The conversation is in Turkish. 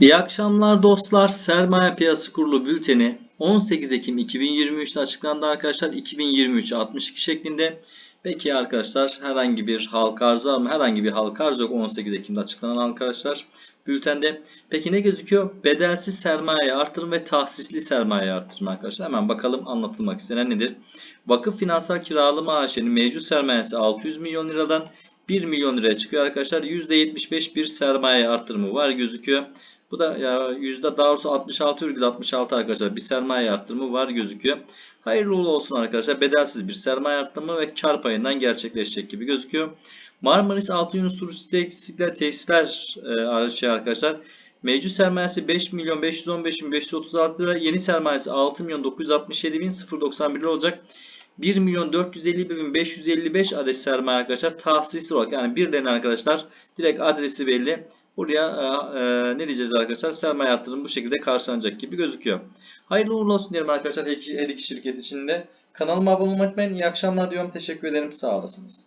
İyi akşamlar dostlar. Sermaye Piyasası Kurulu bülteni 18 Ekim 2023'te açıklandı arkadaşlar. 2023 62 şeklinde. Peki arkadaşlar herhangi bir halka arz var mı? Herhangi bir halka arz yok 18 Ekim'de açıklanan arkadaşlar bültende. Peki ne gözüküyor? Bedelsiz sermaye artırım ve tahsisli sermaye artırım arkadaşlar. Hemen bakalım anlatılmak istenen nedir? Vakıf Finansal Kiralama AŞ'nin mevcut sermayesi 600 milyon liradan 1 milyon liraya çıkıyor arkadaşlar. %75 bir sermaye artırımı var gözüküyor. Bu da yüzde daha doğrusu 66,66 arkadaşlar bir sermaye arttırımı var gözüküyor. Hayırlı uğurlu olsun arkadaşlar. Bedelsiz bir sermaye arttırımı ve kar payından gerçekleşecek gibi gözüküyor. Marmaris Altı Yunus Turistikler Tesisler e, şey arkadaşlar. Mevcut sermayesi 5 milyon 515 bin 536 lira. Yeni sermayesi 6 milyon 967 bin 091 lira olacak. 1 milyon 450 bin 555 adet sermaye arkadaşlar tahsisli olarak yani birilerine arkadaşlar direkt adresi belli. Buraya e, e, ne diyeceğiz arkadaşlar? Sermaye artırımı bu şekilde karşılanacak gibi gözüküyor. Hayırlı uğurlu olsun diyelim arkadaşlar her iki, her iki şirket için de. Kanalıma abone olmayı unutmayın. İyi akşamlar diyorum. Teşekkür ederim. Sağ olasınız.